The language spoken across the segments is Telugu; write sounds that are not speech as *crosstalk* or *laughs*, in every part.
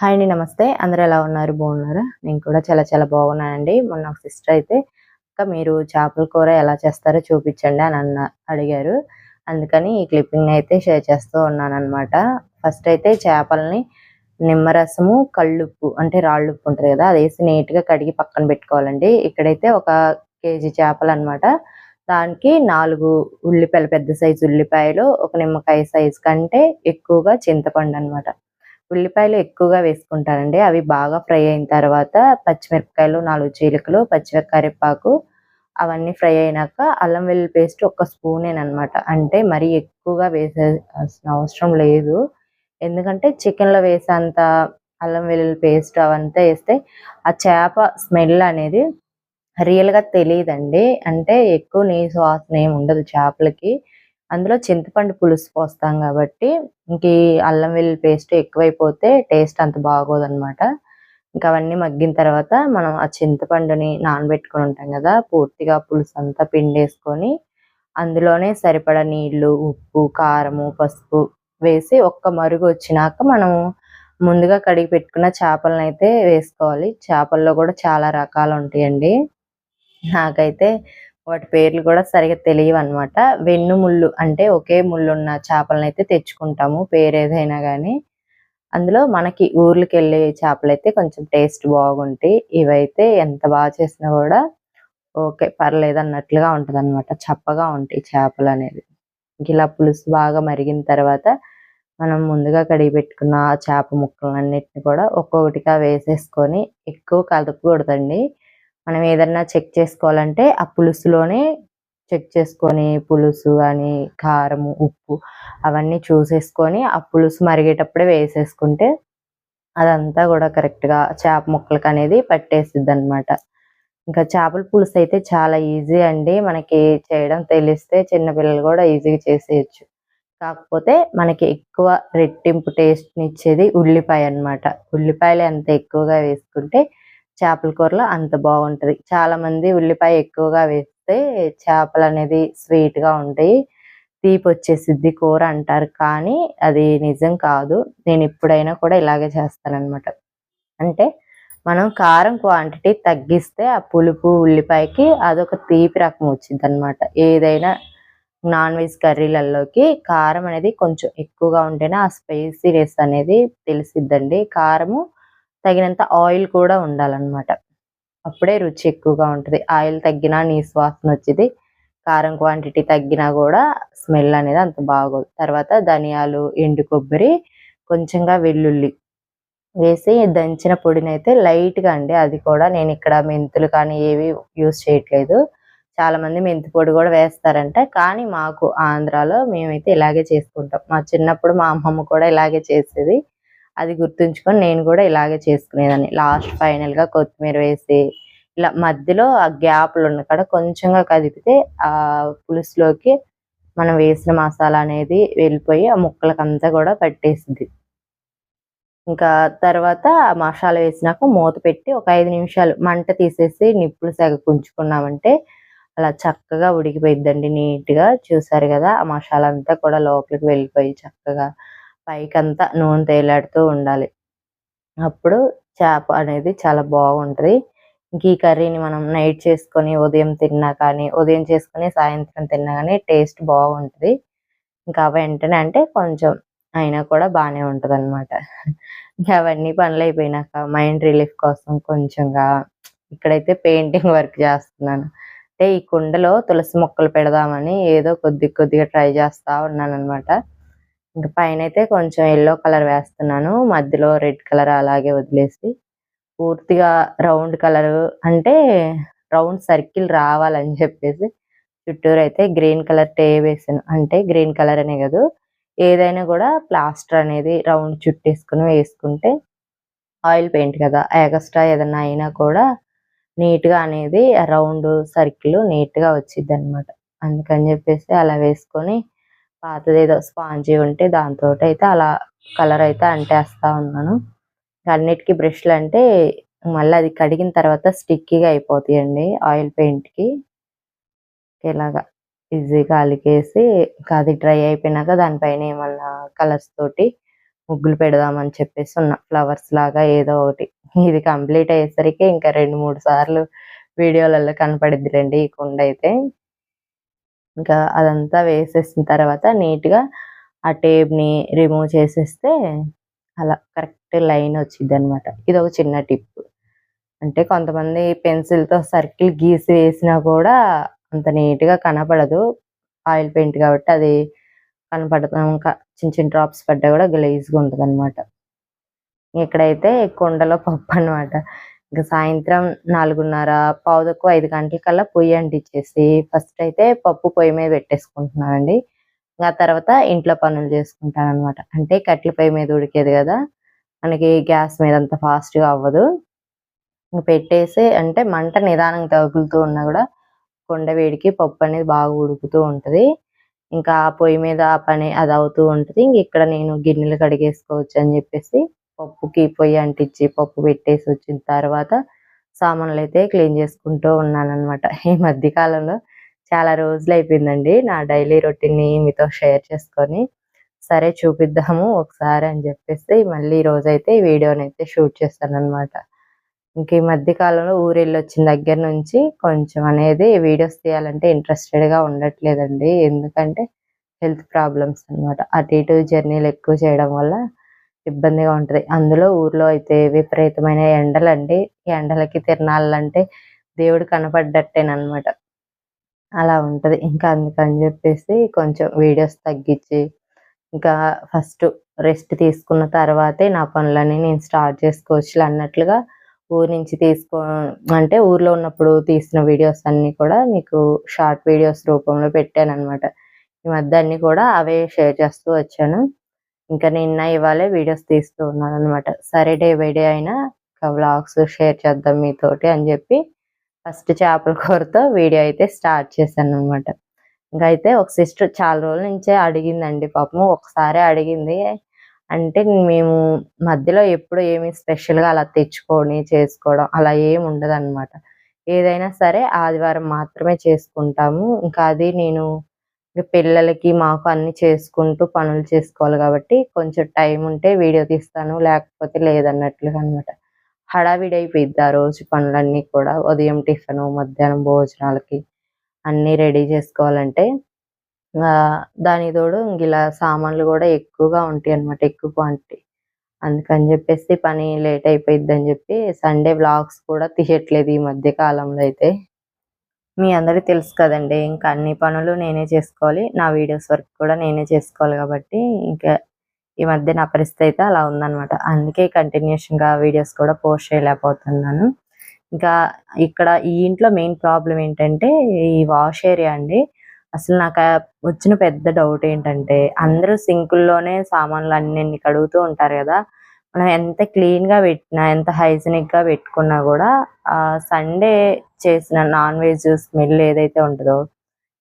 హాయ్ అండి నమస్తే. అందరూ ఎలా ఉన్నారు? బాగున్నారా? నేను కూడా చాలా చాలా బాగున్నానండి. మొన్న ఒక సిస్టర్ అయితే అక్క మీరు చేపల కూర ఎలా చేస్తారో చూపించండి అని అన్న అడిగారు. అందుకని ఈ క్లిప్పింగ్ అయితే షేర్ చేస్తూ ఉన్నాను అనమాట ఫస్ట్ అయితే చేపల్ని నిమ్మరసము కళ్ళుప్పు అంటే రాళ్ళుప్పు ఉంటుంది కదా అది వేసి నీట్గా కడిగి పక్కన పెట్టుకోవాలండి. ఇక్కడైతే ఒక కేజీ చేపలు అనమాట దానికి నాలుగు ఉల్లిపాయలు పెద్ద సైజు ఉల్లిపాయలు ఒక నిమ్మకాయ సైజు కంటే ఎక్కువగా చింతపండు అనమాట ఉల్లిపాయలు ఎక్కువగా వేసుకుంటారండి. అవి బాగా ఫ్రై అయిన తర్వాత పచ్చిమిరపకాయలు నాలుగు చీలికలు పచ్చిమిరపకరివేపాకు అవన్నీ ఫ్రై అయినాక అల్లం వెల్లుల్లి పేస్ట్ ఒక స్పూనేనమాట అంటే మరీ ఎక్కువగా వేసేసిన అవసరం లేదు. ఎందుకంటే చికెన్లో వేసేంత అల్లం వెల్లుల్లి పేస్ట్ అవంతా వేస్తే ఆ చేప స్మెల్ అనేది రియల్గా తెలియదండి. అంటే ఎక్కువ నీ వాసన ఏమి ఉండదు చేపలకి. అందులో చింతపండు పులుసు పోస్తాం కాబట్టి ఇంక అల్లం వెల్లుల్లి పేస్ట్ ఎక్కువైపోతే టేస్ట్ అంత బాగోదన్నమాట. ఇంకా అవన్నీ మగ్గిన తర్వాత మనం ఆ చింతపండుని నానబెట్టుకొని ఉంటాం కదా పూర్తిగా పులుసు అంతా పిండేసుకొని అందులోనే సరిపడా నీళ్ళు ఉప్పు కారము పసుపు వేసి ఒక్క మరుగు వచ్చినాక మనం ముందుగా కడిగి పెట్టుకున్న చేపలను అయితే వేసుకోవాలి. చేపల్లో కూడా చాలా రకాలు ఉంటాయండి నాకైతే వాటి పేర్లు కూడా సరిగా తెలియవు అనమాట వెన్ను ముళ్ళు అంటే ఒకే ముళ్ళు ఉన్న చేపలను అయితే తెచ్చుకుంటాము పేరు ఏదైనా కానీ అందులో మనకి ఊర్లకి వెళ్ళే చేపలు అయితే కొంచెం టేస్ట్ బాగుంటాయి. ఇవైతే ఎంత బాగా చేసినా కూడా ఓకే పర్లేదు అన్నట్లుగా ఉంటది అనమాట చప్పగా ఉంటాయి చేపలు అనేది ఇలా పులుసు బాగా మరిగిన తర్వాత మనం ముందుగా కడిగి పెట్టుకున్న చేప ముక్కలన్నిటిని కూడా ఒక్కొక్కటిగా వేసేసుకొని ఎక్కువ కలపకూడదండి. మనం ఏదన్నా చెక్ చేసుకోవాలంటే ఆ పులుసులోనే చెక్ చేసుకొని పులుసు అని కారం ఉప్పు అవన్నీ చూసేసుకొని ఆ పులుసు మరిగేటప్పుడే వేసేసుకుంటే అదంతా కూడా కరెక్ట్గా చేప ముక్కలకి అనేది పట్టేసిద్ది అనమాట ఇంకా చేపల పులుసు అయితే చాలా ఈజీ అండి. మనకి చేయడం తెలిస్తే చిన్నపిల్లలు కూడా ఈజీగా చేసేయచ్చు. కాకపోతే మనకి ఎక్కువ రెట్టింపు టేస్ట్ని ఇచ్చేది ఉల్లిపాయ అనమాట ఉల్లిపాయలు ఎంత ఎక్కువగా వేసుకుంటే చేపల కూరలో అంత బాగుంటుంది. చాలా మంది ఉల్లిపాయ ఎక్కువగా వేస్తే చేపలు అనేది స్వీట్గా ఉంటాయి. తీపి వచ్చేసిద్ది కూర అంటారు కానీ అది నిజం కాదు. నేను ఎప్పుడైనా కూడా ఇలాగే చేస్తానన్నమాట. అంటే మనం కారం క్వాంటిటీ తగ్గిస్తే ఆ పులుపు ఉల్లిపాయకి అదొక తీపి రకం వచ్చింది అనమాట ఏదైనా నాన్ వెజ్ కర్రీలలోకి కారం అనేది కొంచెం ఎక్కువగా ఉంటేనే ఆ స్పైసీనెస్ అనేది తెలిసిద్దండి. కారము తగినంత ఆయిల్ కూడా ఉండాలన్నమాట. అప్పుడే రుచి ఎక్కువగా ఉంటుంది. ఆయిల్ తగ్గినా నీ సువాసన వచ్చేది. కారం క్వాంటిటీ తగ్గినా కూడా స్మెల్ అనేది అంత బాగోదు. తర్వాత ధనియాలు ఎండు కొబ్బరి కొంచెంగా వెల్లుల్లి వేసి దంచిన పొడిని అయితే లైట్గా అండి. అది కూడా నేను ఇక్కడ మెంతులు కానీ ఏవి యూస్ చేయట్లేదు. చాలా మంది మెంతి పొడి కూడా వేస్తారంట. కానీ మాకు ఆంధ్రాలో మేమైతే ఇలాగే చేసుకుంటాం. మా చిన్నప్పుడు మా అమ్మమ్మ కూడా ఇలాగే చేసేది. అది గుర్తుంచుకొని నేను కూడా ఇలాగే చేసుకునేదాన్ని. లాస్ట్ ఫైనల్గా కొత్తిమీర వేసి ఇలా మధ్యలో ఆ గ్యాప్లు ఉన్న కాడ కొంచెంగా కదిపితే ఆ పులుసులోకి మనం వేసిన మసాలా అనేది వెళ్ళిపోయి ఆ ముక్కలకంతా కూడా పట్టేసింది ఇంకా తర్వాత ఆ మసాలా వేసినాక మూత పెట్టి ఒక ఐదు నిమిషాలు మంట తీసేసి నిప్పులు సెగ కుంచుకున్నామంటే అలా చక్కగా ఉడికిపోయిద్దండి నీట్గా. చూసారు కదా ఆ మసాలా అంతా కూడా లోపలికి వెళ్ళిపోయి చక్కగా పైకంతా నూనె తేలాడుతూ ఉండాలి. అప్పుడు చేప అనేది చాలా బాగుంటుంది. ఇంక ఈ కర్రీని మనం నైట్ చేసుకొని ఉదయం తిన్నా కానీ ఉదయం చేసుకొని సాయంత్రం తిన్నా కానీ టేస్ట్ బాగుంటుంది. ఇంకా వెంటనే అంటే కొంచెం అయినా కూడా బాగానే ఉంటుంది అనమాట ఇంకా అవన్నీ పనులు అయిపోయినాక మైండ్ రిలీఫ్ కోసం కొంచెంగా ఇక్కడైతే పెయింటింగ్ వర్క్ చేస్తున్నాను. అంటే ఈ కుండలో తులసి మొక్కలు పెడదామని ఏదో కొద్ది కొద్దిగా ట్రై చేస్తా ఉన్నాను అనమాట ఇంకా పైన అయితే కొంచెం ఎల్లో కలర్ వేస్తున్నాను. మధ్యలో రెడ్ కలర్ అలాగే వదిలేసి పూర్తిగా రౌండ్ కలర్ అంటే రౌండ్ సర్కిల్ రావాలని చెప్పేసి చుట్టూరు అయితే గ్రీన్ కలర్ టే వేసాను. అంటే గ్రీన్ కలర్ అనే కాదు. ఏదైనా కూడా ప్లాస్టర్ అనేది రౌండ్ చుట్టేసుకుని వేసుకుంటే ఆయిల్ పెయింట్ కదా. ఎగస్ట్రా ఏదైనా అయినా కూడా నీట్గా అనేది రౌండ్ సర్కిల్ నీట్గా వచ్చింది అనమాట అందుకని చెప్పేసి అలా వేసుకొని పాతది ఏదో స్పాంజీ ఉంటే దాంతో అయితే అలా కలర్ అయితే అంటేస్తా ఉన్నాను. అన్నిటికీ బ్రష్లు అంటే మళ్ళీ అది కడిగిన తర్వాత స్టిక్కీగా అయిపోతాయండి ఆయిల్ పెయింట్కి. ఇలాగా ఈజీగా అలికేసి అది డ్రై అయిపోయినాక దానిపైన ఏమన్నా కలర్స్ తోటి ముగ్గులు పెడదామని చెప్పేసి ఉన్న. ఫ్లవర్స్ లాగా ఏదో ఒకటి. ఇది కంప్లీట్ అయ్యేసరికి ఇంకా రెండు మూడు సార్లు వీడియోలలో కనపడిద్దిలేండి ఈ కుండ అయితే ఇంకా అదంతా వేసేసిన తర్వాత నీట్గా ఆ టేప్ని రిమూవ్ చేసేస్తే అలా కరెక్ట్ లైన్ వచ్చింది అనమాట ఇది ఒక చిన్న టిప్. అంటే కొంతమంది పెన్సిల్తో సర్కిల్ గీసి వేసినా కూడా అంత నీట్గా కనపడదు. ఆయిల్ పెయింట్ కాబట్టి అది కనపడతాం ఇంకా చిన్న చిన్న డ్రాప్స్ పడ్డా కూడా గ్లేజ్గా ఉంటుంది అనమాట ఇక్కడైతే కొండలో పప్పు అనమాట ఇంకా సాయంత్రం నాలుగున్నర పావుదకు ఐదు గంటలకల్లా పొయ్యి అంటించేసి ఫస్ట్ అయితే పప్పు పొయ్యి మీద పెట్టేసుకుంటున్నానండి. ఆ తర్వాత ఇంట్లో పనులు చేసుకుంటాను అనమాట అంటే కట్టెల పొయ్యి మీద ఉడికేది కదా మనకి గ్యాస్ మీద అంత ఫాస్ట్గా అవ్వదు. పెట్టేసి అంటే మంట నిదానంగా తగులుతూ ఉన్నా కూడా కొండ వేడికి పప్పు అనేది బాగా ఉడుకుతూ ఉంటది. ఇంకా ఆ పొయ్యి మీద ఆ పని అది అవుతూ ఉంటది. ఇంక ఇక్కడ నేను గిన్నెలు కడిగేసుకోవచ్చు అని చెప్పేసి పప్పుకి పొయ్యి అంటించి పప్పు పెట్టేసి వచ్చిన తర్వాత సామాన్లు అయితే క్లీన్ చేసుకుంటూ ఉన్నాను ఈ మధ్య కాలంలో చాలా రోజులు అయిపోయిందండి నా డైలీ రొటీన్ని మీతో షేర్ చేసుకొని. సరే చూపిద్దాము ఒకసారి అని చెప్పేసి మళ్ళీ ఈ రోజైతే ఈ వీడియోని అయితే షూట్ చేస్తాను అనమాట ఇంక ఈ మధ్య కాలంలో ఊరెళ్ళి వచ్చిన దగ్గర నుంచి కొంచెం అనేది వీడియోస్ తీయాలంటే ఇంట్రెస్టెడ్గా ఉండట్లేదండి. ఎందుకంటే హెల్త్ ప్రాబ్లమ్స్ అనమాట అటు ఇటు జర్నీలు ఎక్కువ చేయడం వల్ల ఇబ్బందిగా ఉంటుంది. అందులో ఊర్లో అయితే విపరీతమైన ఎండలండి. ఎండలకి తిరణాలంటే దేవుడు కనపడ్డట్టేనమాట అలా ఉంటది. ఇంకా అందుకని చెప్పేసి కొంచెం వీడియోస్ తగ్గించి ఇంకా ఫస్ట్ రెస్ట్ తీసుకున్న తర్వాతే నా పనులని నేను స్టార్ట్ చేసుకోవచ్చు అన్నట్లుగా ఊరి నుంచి తీసుకో అంటే ఊర్లో ఉన్నప్పుడు తీసిన వీడియోస్ అన్ని కూడా మీకు షార్ట్ వీడియోస్ రూపంలో పెట్టాను అనమాట ఈ మధ్య అన్ని కూడా అవే షేర్ చేస్తూ వచ్చాను. ఇంకా నిన్న ఇవాళే వీడియోస్ తీస్తూ ఉన్నాను అనమాట సరే డే బై డే అయినా వ్లాగ్స్ షేర్ చేద్దాం మీతోటి అని చెప్పి ఫస్ట్ చేపల కూరతో వీడియో అయితే స్టార్ట్ చేశాను అనమాట ఇంకా అయితే ఒక సిస్టర్ చాలా రోజుల నుంచే అడిగిందండి పాపం ఒకసారి అడిగింది. అంటే మేము మధ్యలో ఎప్పుడు ఏమి స్పెషల్గా అలా తెచ్చుకొని చేసుకోవడం అలా ఏమి ఉండదు ఏదైనా సరే ఆదివారం మాత్రమే చేసుకుంటాము. ఇంకా అది నేను పిల్లలకి మాకు అన్ని చేసుకుంటూ పనులు చేసుకోవాలి కాబట్టి కొంచెం టైం ఉంటే వీడియో తీస్తాను లేకపోతే లేదన్నట్లుగా అనమాట హడావిడి అయిపోయింది ఆ రోజు పనులన్నీ కూడా. ఉదయం టిఫిన్ మధ్యాహ్నం భోజనాలకి అన్నీ రెడీ చేసుకోవాలంటే దాని తోడు ఇలా సామాన్లు కూడా ఎక్కువగా ఉంటాయి అన్నమాట ఎక్కువ క్వాంటిటీ అందుకని చెప్పేసి పని లేట్ అయిపోయింది అని చెప్పి సండే వ్లాగ్స్ కూడా తీయట్లేదు ఈ మధ్య కాలంలో అయితే. మీ అందరికీ తెలుసు కదండి. ఇంకా అన్ని పనులు నేనే చేసుకోవాలి. నా వీడియోస్ వర్క్ కూడా నేనే చేసుకోవాలి కాబట్టి ఇంకా ఈ మధ్య నా పరిస్థితి అయితే అలా ఉందన్నమాట. అందుకే కంటిన్యూషన్గా వీడియోస్ కూడా పోస్ట్ చేయలేకపోతున్నాను. ఇంకా ఇక్కడ ఈ ఇంట్లో మెయిన్ ప్రాబ్లం ఏంటంటే ఈ వాష్ ఏరియా అండి. అసలు నాకు వచ్చిన పెద్ద డౌట్ ఏంటంటే అందరూ సింకుల్లోనే సామాన్లు అన్ని కడుగుతూ ఉంటారు కదా. మనం ఎంత క్లీన్గా పెట్టినా ఎంత హైజీనిక్గా పెట్టుకున్నా కూడా ఆ సండే చేసిన నాన్ వెజ్ స్మెల్ ఏదైతే ఉంటుందో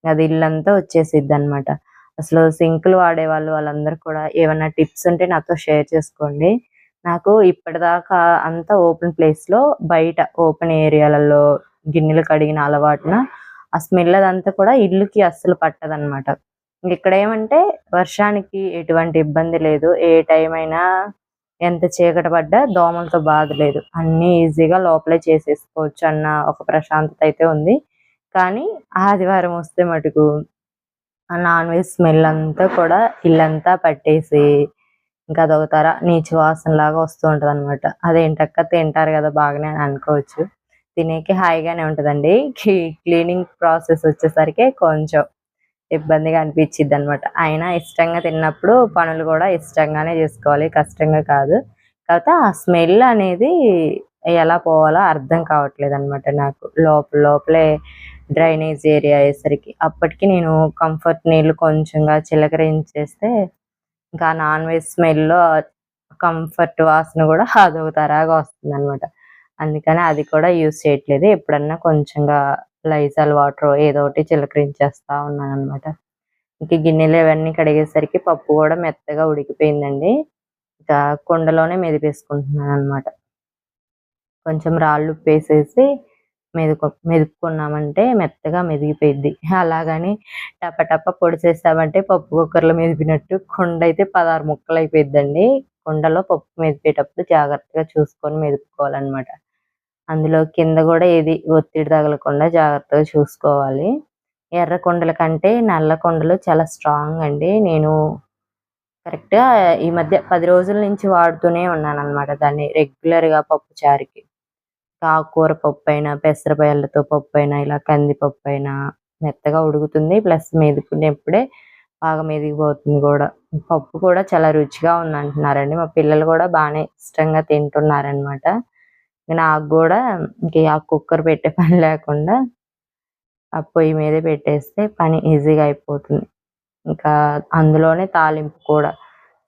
అది ఇల్లంతా వచ్చేసిద్ది అనమాట అసలు సింకులు వాడే వాళ్ళు వాళ్ళందరూ కూడా ఏమైనా టిప్స్ ఉంటే నాతో షేర్ చేసుకోండి. నాకు ఇప్పటిదాకా అంతా ఓపెన్ ప్లేస్లో బయట ఓపెన్ ఏరియాలలో గిన్నెలు కడిగిన అలవాటున ఆ స్మెల్ అదంతా కూడా ఇల్లుకి అస్సలు పట్టదనమాట ఇక్కడ ఏమంటే వర్షానికి ఎటువంటి ఇబ్బంది లేదు. ఏ టైం అయినా ఎంత చీకటి పడ్డా దోమలతో బాధ లేదు అన్ని ఈజీగా లోపలే చేసేసుకోవచ్చు అన్న ఒక ప్రశాంతత అయితే ఉంది. కానీ ఆదివారం వస్తే మటుకు ఆ నాన్ వెజ్ స్మెల్ అంతా కూడా ఇల్లంతా పట్టేసి ఇంకా అదొక నీచు వాసన లాగా వస్తూ ఉంటుంది అనమాట అదేంటక్క తింటారు కదా బాగానే అనుకోవచ్చు. తినేకి హాయిగానే ఉంటదండి. *laughs* క్లీనింగ్ ప్రాసెస్ వచ్చేసరికి కొంచెం ఇబ్బందిగా అనిపించిద్ది అనమాట అయినా ఇష్టంగా తిన్నప్పుడు పనులు కూడా ఇష్టంగానే చేసుకోవాలి కష్టంగా కాదు. కాకపోతే ఆ స్మెల్ అనేది ఎలా పోవాలో అర్థం కావట్లేదు అనమాట నాకు. లోపల లోపలే డ్రైనేజ్ ఏరియా అయ్యేసరికి. అప్పటికి నేను కంఫర్ట్ నీళ్ళు కొంచెంగా చిలకరించేస్తే ఇంకా నాన్ వెజ్ స్మెల్లో కంఫర్ట్ వాసన కూడా అదొక తరాగా వస్తుంది అనమాట అందుకని అది కూడా యూజ్ చేయట్లేదు. ఎప్పుడన్నా కొంచెంగా లైజాల్ వాటర్ ఏదో ఒకటి చిలకరించేస్తా ఉన్నాను అనమాట ఇంక గిన్నెలు ఇవన్నీ కడిగేసరికి పప్పు కూడా మెత్తగా ఉడికిపోయిందండి. ఇంకా కుండలోనే మెదిపేసుకుంటున్నాను అనమాట కొంచెం రాళ్ళు ఉప్పు వేసేసి మెదుకు మెదుపుకున్నామంటే మెత్తగా మెదిగిపోయింది అలాగని టప టప పొడి చేస్తామంటే పప్పు కుక్కర్లో మెదిపినట్టు కుండ అయితే పదహారు ముక్కలు అయిపోయిద్దండి కుండలో పప్పు మెదిపేటప్పుడు జాగ్రత్తగా చూసుకొని మెదుపుకోవాలన్నమాట. అందులో కింద కూడా ఏది ఒత్తిడి తగలకుండా జాగ్రత్తగా చూసుకోవాలి. ఎర్ర కుండల కంటే నల్ల కుండలు చాలా స్ట్రాంగ్ అండి. నేను కరెక్ట్గా ఈ మధ్య పది రోజుల నుంచి వాడుతూనే ఉన్నాను అనమాట దాన్ని రెగ్యులర్గా పప్పు చారికి. ఆకుకూర పప్పు అయినా పెసరపల్లతో పప్పు అయినా ఇలా కందిపప్పు అయినా మెత్తగా ఉడుకుతుంది. ప్లస్ మెదుకునేప్పుడే బాగా మెదిగిపోతుంది కూడా. పప్పు కూడా చాలా రుచిగా ఉంది అంటున్నారండి మా పిల్లలు కూడా బాగానే ఇష్టంగా తింటున్నారనమాట నాకు కూడా ఇంక ఆ కుక్కర్ పెట్టే పని లేకుండా ఆ పొయ్యి మీదే పెట్టేస్తే పని ఈజీగా అయిపోతుంది. ఇంకా అందులోనే తాలింపు కూడా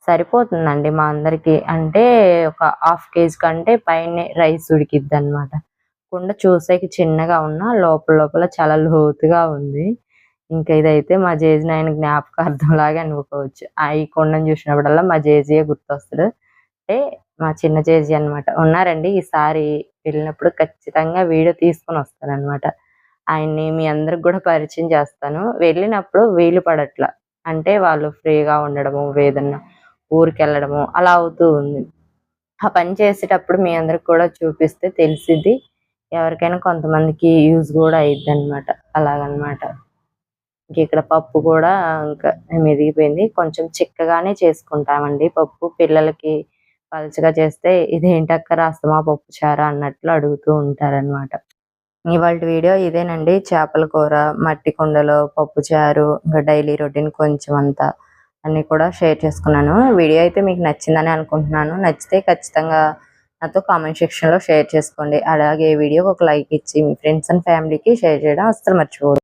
సరిపోతుందండి మా అందరికి. అంటే ఒక హాఫ్ కేజీ కంటే పైన రైస్ ఉడికిద్ది అనమాట కుండ చూసేకి చిన్నగా ఉన్నా లోపల లోపల చాలా లోతుగా ఉంది. ఇంకా ఇదైతే మా జేజీ నాయన జ్ఞాపకార్థంలాగా అనుకోవచ్చు. ఆ ఈ కొండను చూసినప్పుడల్లా మా జేజీయే గుర్తొస్తాడు. అంటే మా చిన్న చేజీ అన్నమాట. ఉన్నారండి ఈసారి వెళ్ళినప్పుడు ఖచ్చితంగా వీడియో తీసుకొని వస్తానమాట ఆయన్ని మీ అందరికి కూడా పరిచయం చేస్తాను. వెళ్ళినప్పుడు వీలు పడట్ల. అంటే వాళ్ళు ఫ్రీగా ఉండడము ఏదన్నా ఊరికి వెళ్ళడము అలా అవుతూ ఉంది. ఆ పని చేసేటప్పుడు మీ అందరికి కూడా చూపిస్తే తెలిసిద్ది. ఎవరికైనా కొంతమందికి యూజ్ కూడా అయిద్ది అనమాట అలాగనమాట ఇంక ఇక్కడ పప్పు కూడా ఇంకా మెదిగిపోయింది. కొంచెం చిక్కగానే చేసుకుంటామండి పప్పు. పిల్లలకి పలుచగా చేస్తే ఇదేంటక్క రాస్తమా పప్పు చారా అన్నట్లు అడుగుతూ ఉంటారనమాట ఇవాళ వీడియో ఇదేనండి. చేపల కూర మట్టి కుండలో పప్పు చారు ఇంకా డైలీ రొటీన్ కొంచెం అంతా అన్నీ కూడా షేర్ చేసుకున్నాను. వీడియో అయితే మీకు నచ్చిందని అనుకుంటున్నాను. నచ్చితే ఖచ్చితంగా నాతో కామెంట్ సెక్షన్లో షేర్ చేసుకోండి. అలాగే వీడియోకి ఒక లైక్ ఇచ్చి మీ ఫ్రెండ్స్ అండ్ ఫ్యామిలీకి షేర్ చేయడం అస్సలు మర్చిపోదు